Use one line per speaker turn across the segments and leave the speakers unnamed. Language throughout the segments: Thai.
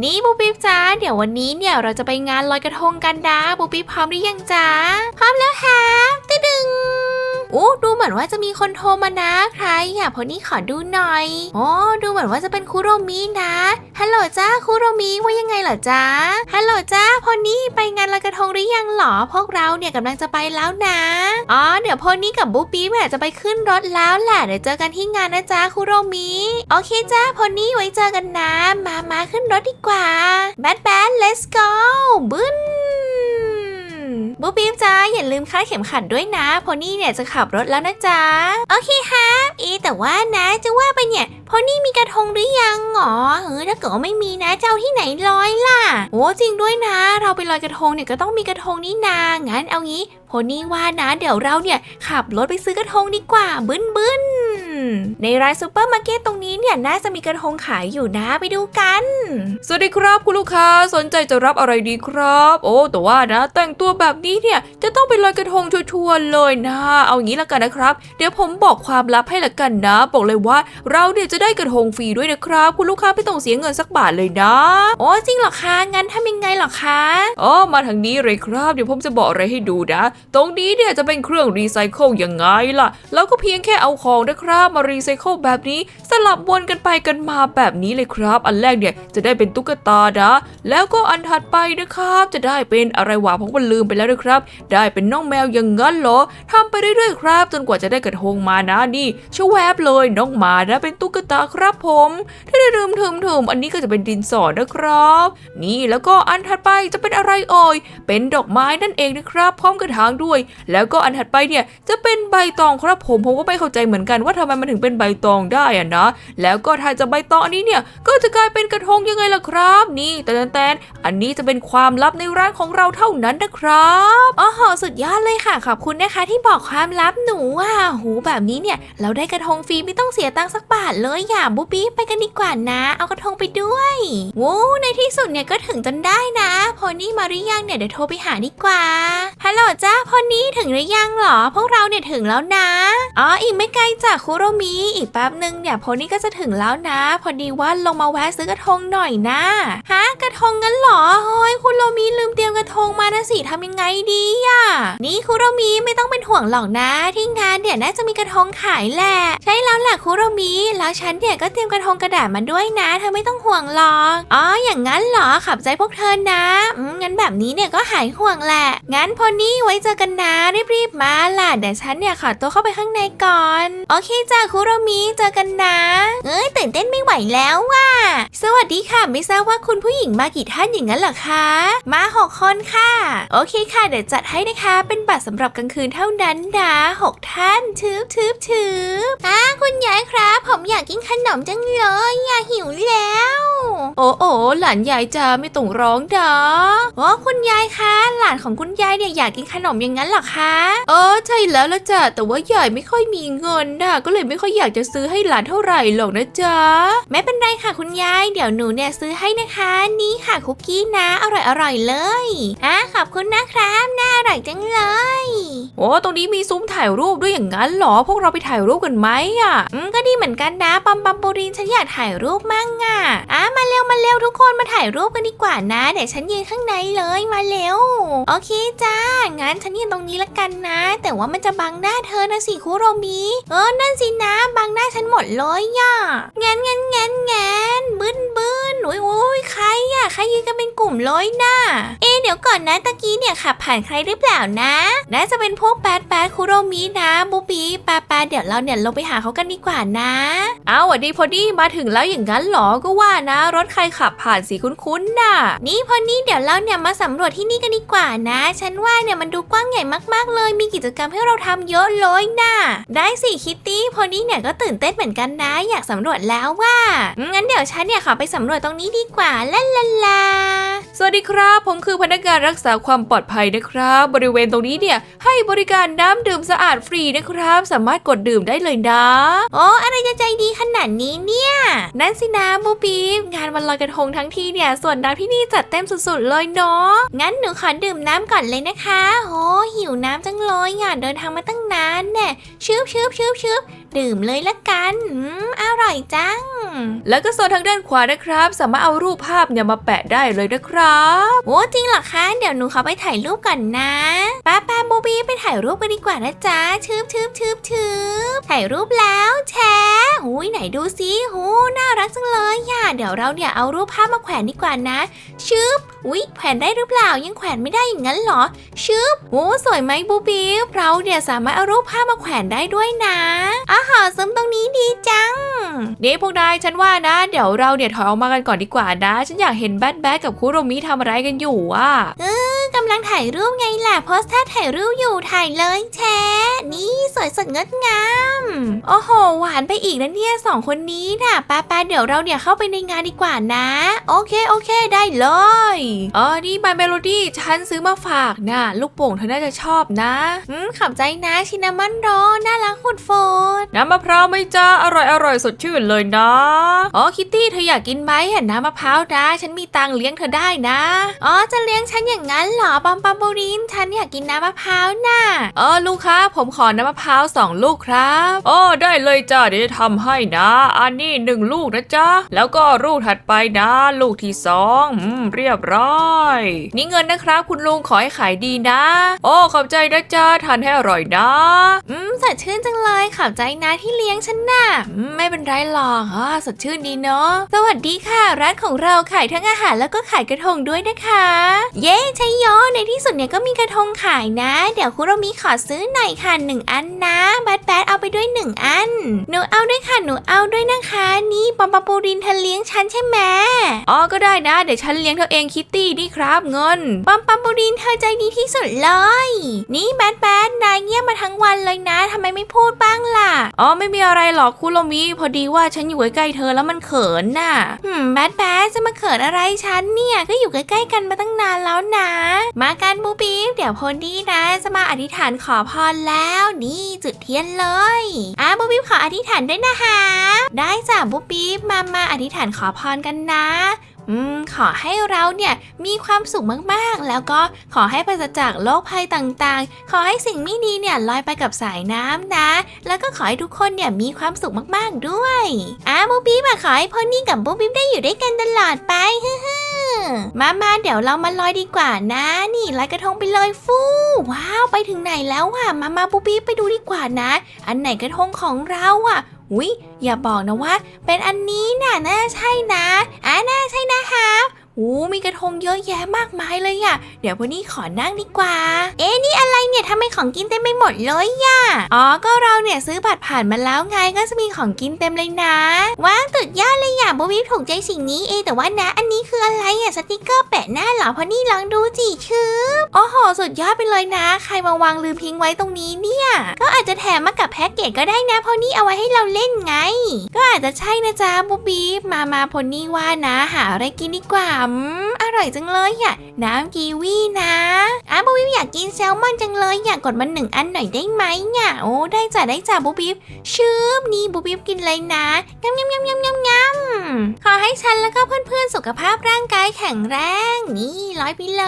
นี่บูปิ๊บจ้าเดี๋ยววันนี้เนี่ยเราจะไปงานลอยกระทงกันนะบูปิ๊บพร้อมหรือยังจ้าพร้อมแล้วฮะตึดึง อู้ดูเหมือนว่าจะมีคนโทรมานะใครอะพอนี่ขอดูหน่อยโอ้ดูเหมือนว่าจะเป็นคุโรมินะฮัลโหลจ้าคุโรมิว่ายังไงเหรอจ้าฮัลโหลจ้าพอนี่ไปงานลอยกระทงหรือยังหรอพวกเราเนี่ยกำลังจะไปแล้วนะอ๋อเดี๋ยวพอนี่กับบูปิ๊บเนี่ยจะไปขึ้นรถแล้วแหละเดี๋ยวเจอกันที่งานนะจ้าคุโรมิโอเคจ้าพอนี่ไว้เจอกันนะ มามาขึ้นรถดีกว่าแบดแบด let's go บึ้น บูปิ๊บจ้าอย่าลืมคาดเข็มขัดด้วยนะพอนี่เนี่ยจะขับรถแล้วนะจ๊ะโอเคครับอีแต่ว่านะจะว่าไปเนี่ยพอนี่มีกระทงหรือยังหรอเออถ้าเกิดว่าไม่มีนะจะเอาที่ไหนลอยล่ะโอ้จริงด้วยนะ เราไปลอยกระทงเนี่ยก็ต้องมีกระทงนี่นางั้นเอางี้พอนี่ว่านะเดี๋ยวเราเนี่ยขับรถไปซื้อกระทงดีกว่าบึ้นบึ้น ในร้านซูเปอร์มาร์เก็ตตรงนี้เนี่ยน่าจะมีกระทงขายอยู่นะไปดูกัน
สวัสดีครับคุณลูกค้าสนใจจะรับอะไรดีครับ โอ้แต่ว่านะ แต่งตัวแบบนี้เนี่ยจะต้องไปลอยกระทงชัวร์ๆเลยนะ เอางี้ละกันนะครับ เดี๋ยวผมบอกความลับให้ละกันนะ บอกเลยว่าเราเนี่ยจะได้กระทงฟรีด้วยนะครับ คุณลูกค้าไม่ต้องเสียเงินสักบาทเลยนะ
โอ้จริงเหรอคะงั้นทำยังไงเหรอคะ
อ๋อมาทางนี้เลยครับ เดี๋ยวผมจะบอกอะไรให้ดูนะ ตรงนี้เนี่ยจะเป็นเครื่องรีไซเคิลยังไงล่ะ แล้วก็เพียงแค่เอาของนะครับมารีไซเคิลแบบนี้ สลับวนกันไปกันมาแบบนี้เลยครับ อันแรกเนี่ยจะได้เป็นตุ๊กตานะ แล้วก็อันถัดไปนะครับ จะได้เป็นอะไรวะผมก็ลืมไปแล้วนะครับ ได้เป็นน้องแมวอย่างงั้นเหรอทำไปเรื่อยๆครับ จนกว่าจะได้กระทงมานะนี่ชวแวบเลยน้องหมานะเป็นตุ๊กตาครับผมถ้าได้ลืมถึมถึมอันนี้ก็จะเป็นดินสอนะครับ นี่แล้วก็อันถัดไปจะเป็นอะไรเอ่ยเป็นดอกไม้นั่นเองนะครับพร้อมกระถางด้วย แล้วก็อันถัดไปเนี่ยจะเป็นใบตองครับผมผมก็ไม่เข้าใจเหมือนกันว่าทำไมมันถึงเป็นใบตองได้อะนะ แล้วก็ถ้าจะใบตองอันนี้เนี่ย ก็จะกลายเป็นกระทงยังไงล่ะครับ นี่แต่แตนอันนี้จะเป็นความลับในร้านของเราเท่านั้นนะครับ
โอ้โหสุดยอดเลยค่ะ ขอบคุณนะคะที่บอกความลับหนูอะหูแบบนี้เนี่ย เราได้กระทงฟรีไม่ต้องเสียตังค์สักบาทเลยอย่าบูบี้ไปกันดีกว่านะ เอากระทงไปด้วยวู้ในที่สุดเนี่ยก็ถึงจนได้นะ พอนี่มาหรือยังเนี่ยเดี๋ยวโทรไปหาดีกว่าฮัลโหลจ้าพอนี่ถึงหรือยังหรอ พวกเราเนี่ยถึงแล้วนะอ๋ออีกไม่ไกลจากคุโรมิอีกแป๊บหนึ่งเนี่ยพอนี่ก็จะถึงแล้วนะ พอดีว่าลงมาแวะซื้อกระทงหน่อยนะฮะกระทงงั้นเหรอเฮ้ยคุณโรมิลืมเตรียมกระทงมานะสิทำยังไงดีอะนี่คุณโรมิไม่ต้องเป็นห่วงหรอกนะที่งานเนี่ยน่าจะมีกระทงขายแหละใช่แล้วแหละคุณโรมิแล้วฉันเนี่ยก็เตรียมกระทงกระดาษมาด้วยนะเธอไม่ต้องห่วงหรอกอ๋ออย่างนั้นเหรอขับใจพวกเธอนะอืมงั้นแบบนี้เนี่ยก็หายห่วงแหละ งั้นพอนี่ไว้เจอกันนะรีบๆมาล่ะเดี๋ยวฉันเนี่ยขอตัวเข้าไปข้างในก่อน โอเคจาคุโรมิเจอกันนะ เอ้ยตื่นเต้นไม่ไหวแล้วว่ะ สวัสดีค่ะ ไม่ทราบว่าคุณผู้หญิงมากี่ท่านอย่างนั้นเหรอคะ มาหกคนค่ะ โอเคค่ะ เดี๋ยวจัดให้นะคะ เป็นบัตรสำหรับกลางคืนเท่านั้นนะหกท่านทืบทืบทืบอ่าคุณยายครับ ผมอยากกินขนมจังเลยอยากหิวแล้ว
โอ้โอหลานยายจ้าไม่ต้องร้องดา
โอ้คุณยายคะหลานของคุณยายเนี่ยอยากกินขนมอย่างนั้นเหรอคะ
เออใช่แล้วละจ้ะแต่ว่ายายไม่ค่อยมีเงินนะก็เลยไม่ค่อยอยากจะซื้อให้หลานเท่าไหร่หรอกนะจ๊ะ
ไม่เป็นไรค่ะคุณยาย เดี๋ยวหนูเนี่ยซื้อให้นะคะ นี่ค่ะคุกกี้นะ อร่อยอร่อยๆเลยอะขอบคุณนะครับน่าอร่อยจังเลย
โอ้ตรงนี้มีซุ้มถ่ายรูปด้วยอย่างนั้นเหรอ พวกเราไปถ่ายรูปกันไหมอะ
อืมก็ดีเหมือนกันนะปัมปัมปูรินฉันอยากถ่ายรูปมั่งอะอะมาเร็วมาเร็วทุกคนมาถ่ายรูปกันดีกว่านะเดี๋ยวฉันยืนข้างในเลยมาเร็ว โอเคจ้างั้นฉันยืนตรงนี้ละกันนะ แต่ว่ามันจะบังหน้าเธอนะสิคุโรมิเออนั่นสินะบังหน้าฉันหมดเลยอะแงนแงนแงนแงนบึ้นบึ้นโอ้ยโอ้ยใครอะใครยืนกันเป็นกลุ่มเลยน่ะเอเดี๋ยวก่อนนะตะกี้เนี่ยขับผ่านใครหรือเปล่านะน่าจะเป็นพวกแปดแปดคุโรมินะบูบีปดแปดเดี๋ยวเราเนี่ยลงไปหาเขากันดีกว่านะ เอา
วัสดีพอดีมาถึงแล้วอย่างนั้นเหรอก็ว่านะ รถใครขับผ่านสีคุ้นๆน่ะ
นี่พอนี่เดี๋ยวเราเนี่ยมาสำรวจที่นี่กันดีกว่านะ ฉันว่าเนี่ยมันดูกว้างใหญ่มากๆเลย มีกิจกรรมให้เราทำเยอะเลยนะได้สิคิตตี้พอนี่เนี่ยก็ตื่นเต้นเหมือนกันนะ อยากสำรวจแล้วว่า งั้นเดี๋ยวฉันเนี่ยขอไปสำรวจตรงนี้ดีกว่าลาลาลา
สวัสดีครับ ผมคือพนักงานรักษาความปลอดภัยนะครับ บริเวณตรงนี้เนี่ยให้บริการน้ำดื่มสะอาดฟรีนะครับ สามารถกดดื่มได้เลยนะ
โอ้อะไรจะใจดีขนาดนี้เนี่ยนั่นสินะบูบีงานวันลอยกระทงทั้งทีเนี่ยส่วนน้ำที่นี่จัดเต็มสุดๆเลยเนาะงั้นหนูขอดื่มน้ำก่อนเลยนะคะโอ้หิวน้ำจังเลยอยากเดินทางมาตั้งนานแน่ชืบชืบชืบชืบดื่มเลยละกันอืมอร่อยจัง
แล้วก็โซนทางด้านขวานะครับ สามารถเอารูปภาพเนี่ยมาแปะได้เลยนะครับ
โอ้จริงเหรอคะเดี๋ยวหนูขอไปถ่ายรูปก่อนนะป้าป้าบูบี้ไปถ่ายรูปกันดีกว่านะจ๊ะชืบชืบชืบชืบถ่ายรูปแล้วแชร์หูยไหนดูสิหูน่ารักจังเลยอย่าเดี๋ยวเราเนี่ยเอารูปภาพมาแขวนดีกว่านะชืบอุ้ยแขวนได้หรือเปล่ายังแขวนไม่ได้อย่างนั้นเหรอชืบโอ้สวยไหมบูบี้เราเนี่ยสามารถเอารูปภาพมาแขวนได้ด้วยนะอาหารซึมตรงนี้ดีจัง
นี่พวกนายฉันว่านะ เดี๋ยวเราเนี่ยถอยออกมากันก่อนดีกว่านะ ฉันอยากเห็นแบทแบทกับคุโรมิทำอะไรกันอยู่อะ
กำลังถ่ายรูปไงล่ะโพสท่าถ่ายรูปอยู่ถ่ายเลยแชร์นี่สวยสดงดงามโอ้โห หวานไปอีกนะเนี่ยสองคนนี้น่ะป้าป้าเดี๋ยวเราเนี่ยเข้าไปในงานดีกว่านะ โอเคโอเคได้เลย
เออนี่มาเมโลดี้ฉันซื้อมาฝากนะลูกโป่งเธอน่าจะชอบนะ
อืมขอบใจนะชินนามอนโรน่ารักฟุดโฟด
น้ำมะพร้าวไหม่จ้าอร่อยอร่อยสดชื่นเลยนะ
อ๋อคิตตี้เธออยากกินไหมเห็นน้ำมะพร้าวนะฉันมีตังค์เลี้ยงเธอได้นะ อ๋อจะเลี้ยงฉันอย่างนั้นเหรอปอมปอมบูรินฉันอยากกินน้ำมะพร้าวน่ะ
เออลูกค้าผมขอน้ำมะพร้าวสองลูกครับอ๋อได้เลยจ้าเดี๋ยวจะทำให้นะ อันนี้หนึ่งลูกนะจ๊ะแล้วก็ลูกถัดไปนะลูกที่สองอืมเรียบร้อย นี่เงินนะครับ คุณลุงขอให้ขายดีนะ โอ้ขอบใจนะจ๊ะทานให้อร่อยนะ
อืมสดชื่นจังเลยขอบใจนะที่เลี้ยงฉันน่ะ ไม่เป็นไรหรอกอ่าสดชื่นดีเนาะ สวัสดีค่ะ ร้านของเราขายทั้งอาหารแล้วก็ขายกระทงด้วยนะคะ เย้ชัยโยในที่สุดเนี่ยก็มีกระทงขายนะ เดี๋ยวคุโรามิขอซื้อหน่อยค่ะหนึ่งอันนะแบดแบดเอาไปด้วยหนึ่งอัน หนูเอาด้วยค่ะหนูเอาด้วยนะคะ นี่ปอมปอปูรินเธอเลี้ยงฉันใช่ไหม
อ๋อก็ได้นะ เดี๋ยวฉันเลี้ยงเธอเองคิตตี้นี่ครับเงิน
ปอมปอมปูรินเธอใจดีที่สุดเลย นี่แบดแบดนายเงียบมาทั้งวันเลยนะทำไมไม่พูดบ้างล่ะ
อ๋อไม่มีอะไรหรอกคุโรมิพอดีว่าฉันอยู่ใกล้ๆเธอแล้วมันเขินน่ะ
หืมแบดแบดจะมาเขินอะไรฉันเนี่ยก็อยู่ใกล้ๆกันมาตั้งนานแล้วนะ มากันบูบีเดี๋ยวพอดีนะ จะมาอธิษฐานขอพรแล้วนี่จุดเทียนเลยอะบูบีขออธิษฐานด้วยนะคะได้จ้ะบูบีมามาอธิษฐานขอพรกันนะ อืมขอให้เราเนี่ยมีความสุขมากๆ แล้วก็ขอให้ปราศจากโรคภัยต่างๆ ขอให้สิ่งไม่ดีเนี่ยลอยไปกับสายน้ำนะ แล้วก็ขอให้ทุกคนเนี่ยมีความสุขมากๆด้วยอะบูบีมาขอให้พอนี่กับบูบีได้อยู่ด้วยกันตลอดไปฮึมามาเดี๋ยวเรามาลอยดีกว่านะ นี่ลอยกระทงไปเลยฟูว้าวไปถึงไหนแล้วอะมามาบูบีไปดูดีกว่านะ อันไหนกระทงของเราอะ อุ๊ย อย่าบอกนะว่า เป็นอันนี้น่ะน่าใช่นะอ่าน่าใช่นะคะ โอ้มีกระทงเยอะแยะมากมายเลยอะเดี๋ยววันนี้ขอนั่งดีกว่า เอ๊ะนี่อะไรเนี่ยทำไมของกินเต็มไปหมดเลยอะอ๋อ ก็เราเนี่ยซื้อบัตรผ่านมาแล้วไงก็จะมีของกินเต็มเลยนะว้าวสุดยอดเลยอะบูบีถูกใจสิ่งนี้เองแต่ว่านะ อันนี้คืออะไรอะสติกเกอร์แปะหน้าเหรอพราะนี่ลองดูจิชืบโอ้โหสุดยอดไปเลยนะ ใครมาวางลืมทิ้งไว้ตรงนี้เนี่ย ก็อาจจะแถมมากับแพ็กเกจก็ได้นะพราะนี่เอาไว้ให้เราเล่นไง ก็อาจจะใช่นะจ๊ะบูบีมามาพอนี่ว่านะ หาอะไรกินดีกว่าอืม อร่อยจังเลยอะน้ำกีวีนะอะบูบีอยากกินแซลมอนจังเลยอยากกดมาหนึ่งอันหน่อยได้ไหมเนี่ยโอ้ได้จ้ะได้จ้ะบูบีชืบนี่บูบีกินเลยนะงำงำงำงำงำงำขอให้ฉันแล้วก็เพื่อนๆสุขภาพร่างกายแข็งแรง นี่ร้อยไปเล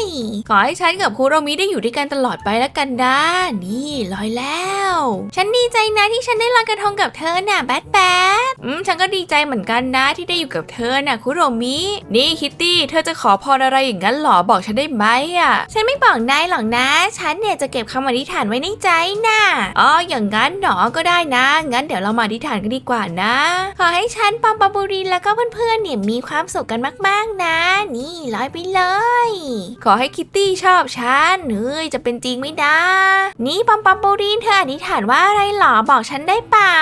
ย
ขอให้ฉันกับคุโรมิได้อยู่ด้วยกันตลอดไปแล้วกันนะนี่ลอยแล้ว
ฉันดีใจนะที่ฉันได้ลอยกระทงกับเธอน่ะแบดแบด
อืมฉันก็ดีใจเหมือนกันนะที่ได้อยู่กับเธอน่ะคุโรมิ นี่คิตตี้เธธอจะขอพรอะไรอย่างนั้นหรอบอกฉันได้ไหมอะ
ฉันไม่บอกนายหรอกนะ ฉันเนี่ยจะเก็บคำอธิษฐานไว้ในใจน่ะ
อ๋ออย่างนั้นหนอก็ได้นะ งั้นเดี๋ยวเรามาอธิษฐานกันดีกว่านะ
ขอให้ฉันปอมปอมบูรินแล้วก็เพื่อนๆเนี่ยมีความสุขกันมากๆนะ นี่ลอยไปเลย
ขอให้คิตตี้ชอบฉันเฮ้ยจะเป็นจริงไหมนะ
นี่ปอมปอมบูรินเธออธิษฐานว่าอะไรหรอบอกฉันได้เปล่า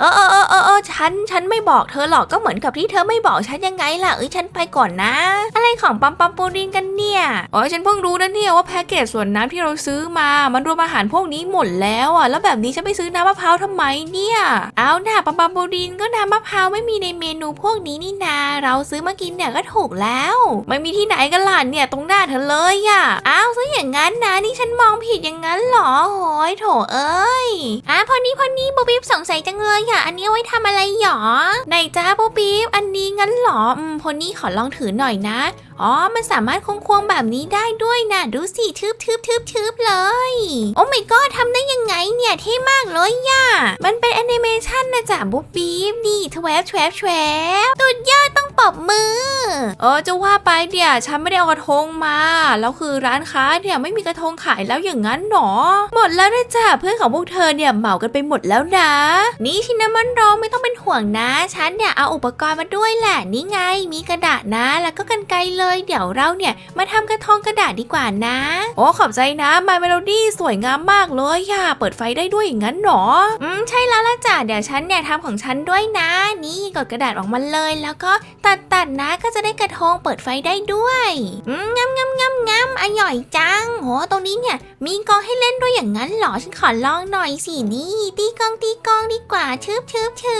เออเออเออเออเออฉันฉันไม่บอกเธอหรอกก็เหมือนกับที่เธอไม่บอกฉันยังไงล่ะเอ้ยฉันไปก่อนนะ
อะไรของปัมปัมปูรินกันเนี่ย
อ๋อฉันเพิ่งรู้นะเนี่ยว่าแพ็กเกจส่วนน้ำที่เราซื้อมา มันรวมอาหารพวกนี้หมดแล้วอะ แล้วแบบนี้ฉันไปซื้อน้ำมะพร้าวทำไมเนี่ย
เอาหน่าปัมปัมปูรินก็น้ำมะพร้าวไม่มีในเมนูพวกนี้นี่นา เราซื้อมากินเนี่ยก็ถูกแล้ว
ไม่มีที่ไหนกันล่ะเนี่ยตรงหน้าเธอเลยอะ
อ้าวซะอย่างนั้นนะนี่ฉันมองผิดอย่างนั้นเหรอโอ้ยโถเอ้ยอะพอนี้พอนี้บูบิ๊บสงสัยจังเลยอะอันนี้ไว้ทำอะไรหรอไหนจ้าบูบิ๊บอันนี้งั้นเหรออืมพอนี้ขอลองถือหน่อยนะอ๋อ มันสามารถควงๆแบบนี้ได้ด้วยนะ ดูสิทึบทึบทึบทึบเลย โอ้ไม่ก็ทำได้ยังไงเนี่ยเท่มากเลยย่ะมันเป็นแอนิเมชันนะจ๊ะบุ๊บบิ๊บนี่ทวบทวบทวบสุดยอดต้องปรบมือ
เออจะว่าไปเดี๋ยวฉันไม่ได้เอากระทงมา แล้วคือร้านค้าเนี่ยไม่มีกระทงขายแล้วอย่างนั้นหรอ
หมดแล้วนะจ๊ะเพื่อนของพวกเธอเนี่ยเหมากันไปหมดแล้วนะ นี่ชินามอนโรไม่ต้องเป็นห่วงนะ ฉันเนี่ยเอาอุปกรณ์มาด้วยแหละนี่ไง มีกระดาษนะ แล้วก็กันไกลเลย เดี๋ยวเราเนี่ยมาทำกระทงกระดาษดีกว่านะ
โอ้ขอบใจนะมาเมโลดี้สวยงามมากเลยค่ะ เปิดไฟได้ด้วยอย่างนั้นหรอ
อืมใช่แล้วละจ้ะเดี๋ยวฉันเนี่ยทำของฉันด้วยนะ นี่กดกระดาษออกมาเลย แล้วก็ตัดตัดนะก็จะได้กระทงเปิดไฟได้ด้วย อืมงำงำงำงาม ร่อยจังโหตรงนี้เนี่ย มีกองให้เล่นด้วยอย่างนั้นเหรอ ฉันขอลองหน่อยสินี่ตีกองตีกองดีกว่าชืบชืบชื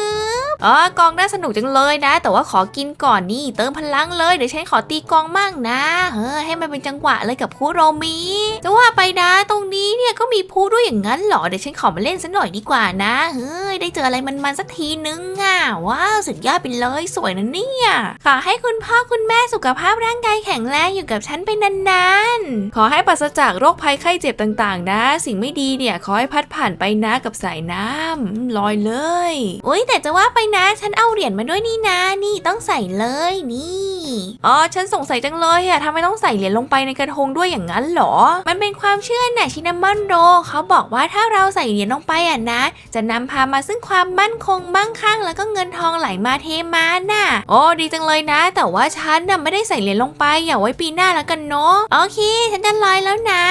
บ
อ๋อกองน่าสนุกจังเลยนะ แต่ว่าขอกินก่อนนี่ เติมพลังเลยเดี๋ยวฉันขอตีกองมั่งนะเฮ้อให้มันเป็นจังหวะเลยกับคุโรมิจะว่าไปนะตรงนี้เนี่ยก็มีพูด้วยอย่างนั้นเหรอเดี๋ยวฉันขอมาเล่นสักหน่อยดีกว่านะเฮ้ยได้เจออะไรมันๆสักทีนึงอะว้าวสุดยอดไปเลยสวยนะเนี่ยขอให้คุณพ่อคุณแม่สุขภาพร่างกายแข็งแรงอยู่กับฉันไปนานขอให้ปราศจากโรคภัยไข้เจ็บต่างๆ นะ สิ่งไม่ดีเนี่ยขอให้พัดผ่านไปนะกับสายน้ำลอยเลย
อุ้ยแต่จะว่าไปนะ ฉันเอาเหรียญมาด้วยนี่นะ นี่ต้องใส่เลยนี่
อ๋อฉันสงสัยจังเลยอะทำไมต้องใส่เหรียญลงไปในกระทงด้วยอย่างนั้นเหรอ
มันเป็นความเชื่อน่ะชินามอนโรเขาบอกว่าถ้าเราใส่เหรียญลงไปอะนะ จะนำพามาซึ่งความมั่นคงมั่งคั่งแล้วก็เงินทองไหลมาเทมาน่ะ
โอ้ดีจังเลยนะ แต่ว่าฉันน่ะไม่ได้ใส่เหรียญลงไปอย่าไว้ปีหน้าแล้วกันเนาะ
โอเคฉันจะลอยแล้วนะ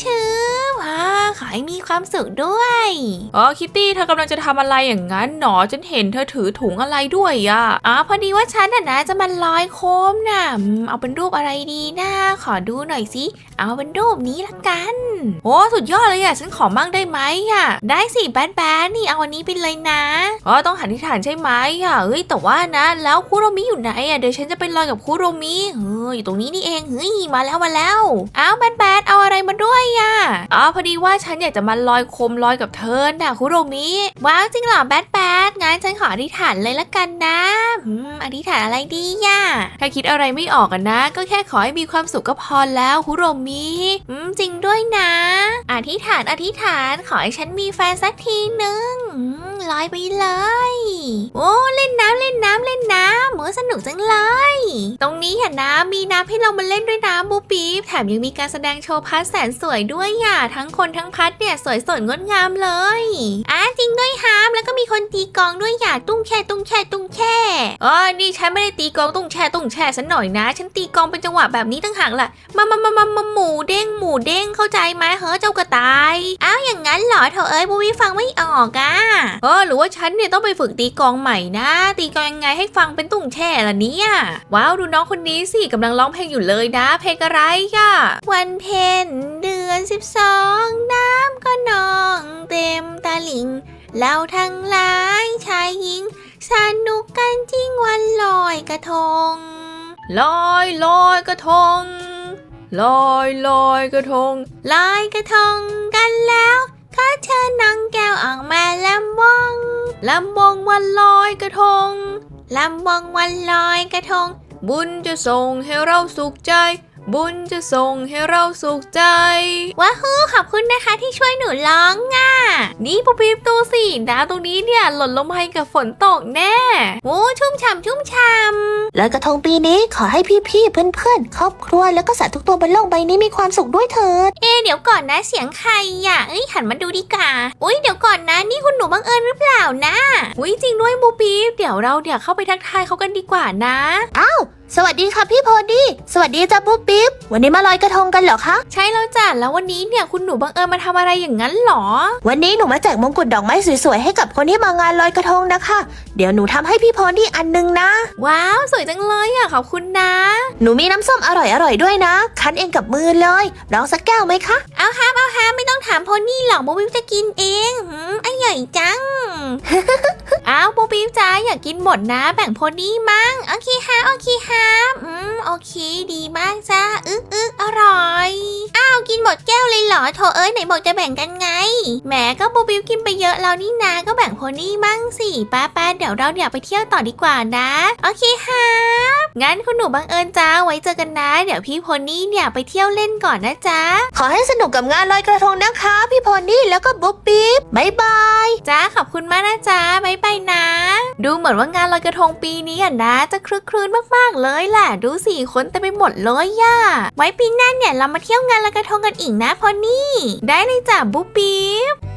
ชื่อว้าขอให้มีความสุขด้วย
อ๋อคิตตี้เธอกำลังจะทำอะไรอย่างนั้นหนอฉันเห็นเธอถือถุงอะไรด้วยอะ
อ๋อพอดีว่าฉันน่ะนะจะมาลอยโคมน่ะอืมเอาเป็นรูปอะไรดีนะขอดูหน่อยสิเอาเป็นรูปนี้ละกัน
โอ้สุดยอดเลยอะฉันขอมั่งได้ไหมอะ
ได้สิแบดแบดนี่เอาอันนี้ไปเลยนะ
อ๋อต้องหันที่ฐานใช่ไหมอะเฮ้ยแต่ว่านะแล้วคุโรมิอยู่ไหนอะเดี๋ยวฉันจะไปลอยกับคุโรมิ
เฮ้ยอยู่ตรงนี้นี่เองเฮ้ยมาแล้วมาแล้วอ้าวแบดแบดเอาอะไรมาด้วยอะ
อ๋อพอดีว่าฉันอยากจะมาลอยโคมลอยกับเธอน่ะคุโรมิ
ว้าวจริงเหรอแบดแบดงั้นฉันขออธิษฐานเลยละกันนะอืมอธิษฐานอะไรดีย่ะ
ถ้าคิดอะไรไม่ออกนะ ก็แค่ขอให้มีความสุขก็พอแล้วคุโรมิ
อืมจริงด้วยนะ อธิษฐานอธิษฐานขอให้ฉันมีแฟนสักทีหนึ่งลอยไปเลย โอ้เล่นน้ำเล่นน้ำเล่นน้ำ สนุกจังเลย ตรงนี้เห็นนะมีน้ำให้เรามาเล่นด้วยนะบูปีบแถมยังมีการแสดงโชว์พัดแสนสวยด้วยอะทั้งคนทั้งพัดเนี่ยสวยสดงดงามเลยอะจริงด้วยฮามแล้วก็มีคนตีกองด้วยอย่าตุ้งแช่ตุ้งแช่ตุ้งแช่
อ๋อนี่ฉันไม่ได้ตีกองตุ้งแช่ตุ้งแช่สันหน่อยนะ ฉันตีกองเป็นจังหวะแบบนี้ตั้งหากละ
มามามามามาหมูเด้งหมูเด้งเข้าใจไหมเฮ้อเจ้ากระต่ายอ้าวอย่างนั้นเหรอเธอเอ้ยบูวิฟังไม่ออกอะ
เออหรือว่าฉันเนี่ยต้องไปฝึกตีกองใหม่นะ ตีกองยังไงให้ฟังเป็นตุ้งแช่ล่ะเนี่ย ว้าวดูน้องคนนี้สิกำลังร้องเพลงอยู่เลยนะ เพลงอะไรอะ
วันเพ็ญเดือนสิบสองน้ำก็นองเต็มตาลิงเราทั้งหลายชายหญิง สนุกกันจริงวันลอยกระทง
ลอยลอยกระทง ลอยลอยกระทง
ลอยกระทงกันแล้วขอเชิญน้องแก้วออกมาลำวง
ลำวงวันลอยกระทง
ลำวงวันลอยกระทง
บุญจะส่งให้เราสุขใจ บุญจะส่งให้เราสุขใจ
ว้าฮู้ขอบคุณนะคะที่ช่วยหนูร้องอะ
นี่ปุ๊บปิ๊บดูสิดาวตรงนี้เนี่ยหล่นลงมาให้กับฝนตกแน่
โอ้ชุ่มฉ่ำชุ่มฉ่
ลอยกระทงปีนี้ขอให้พี่ๆเพื่อนๆครอบครัวแล้วก็สัตว์ทุกตัวบนโลกใบนี้มีความสุขด้วยเถิดำ
เอะเดี๋ยวก่อนนะเสียงใครอะเอ้ยหันมาดูดีกว่าอุ้ยเดี๋ยวก่อนนะนี่คุณหนูบังเอิญหรือเปล่านะ
อุ้ยจริงด้วยบูปีบเดี๋ยวเราเดี๋ยวเข้าไปทักทายเขากันดีกว่านะ
สวัสดีค่ะพี่โพดี้สวัสดีจ้าปุ๊บปิ๊บ วันนี้มาลอยกระทงกันเหรอคะ
ใช่แล้วจ้ะแล้ววันนี้เนี่ยคุณหนูบังเอิญมาทำอะไรอย่างนั้นเหรอ
วันนี้หนูมาแจกมงกุฎดอกไม้สวยๆให้กับคนที่มางานลอยกระทงนะคะ เดี๋ยวหนูทำให้พี่โพดี้อันนึงนะ
ว้าวสวยจังเลยอะขอบคุณนะ
หนูมีน้ำส้มอร่อยๆด้วยนะ คั้นเองกับมือเลยลองสักแก้วไหมคะ
เอาฮามเอาฮามไม่ต้องถามโพนี่หรอกโบบิวจะกินเองหืมอร่อยจัง อ้าวโบบิวจ้าอยากกินหมดนะ แบ่งโพนี่มั่งโอเคฮะโอเคฮะอืมโอเค ดีมากจ้าอึกอึกอร่อยอ้าวกินหมดแก้วเลยเหรอโถเอ้ยไหนบอกจะแบ่งกันไงแหมก็โบบิวกินไปเยอะแล้วนี่นาก็แบ่งโพนี่มั่งสิป้าป้าเดี๋ยวเราเนี่ยไปเที่ยวต่อดีกว่านะ โอเคฮะงั้นคุณหนูบังเอิญจ้าไว้เจอกันนะ เดี๋ยวพี่โพนี่เนี่ยไปเที่ยวเล่นก่อนนะจ๊ะ
ขอให้สนุกกับงานลอยกระทงนะคะ พี่โพนี่แล้วก็บุ๊บปิ๊บบ๊ายบาย
จ้าขอบคุณมากนะจ๊ะบ๊ายบายนะดูเหมือนว่างานลอยกระทงปีนี้อะนะ จะคลึกครื้นมากๆเลยแหละดูสิคนเต็มไปหมดเลยย่าไว้ปีหน้าเนี่ยเรามาเที่ยวงานลอยกระทงกันอีกนะพอนี่ ได้เลยจ้ะบุ๊บปิ๊บ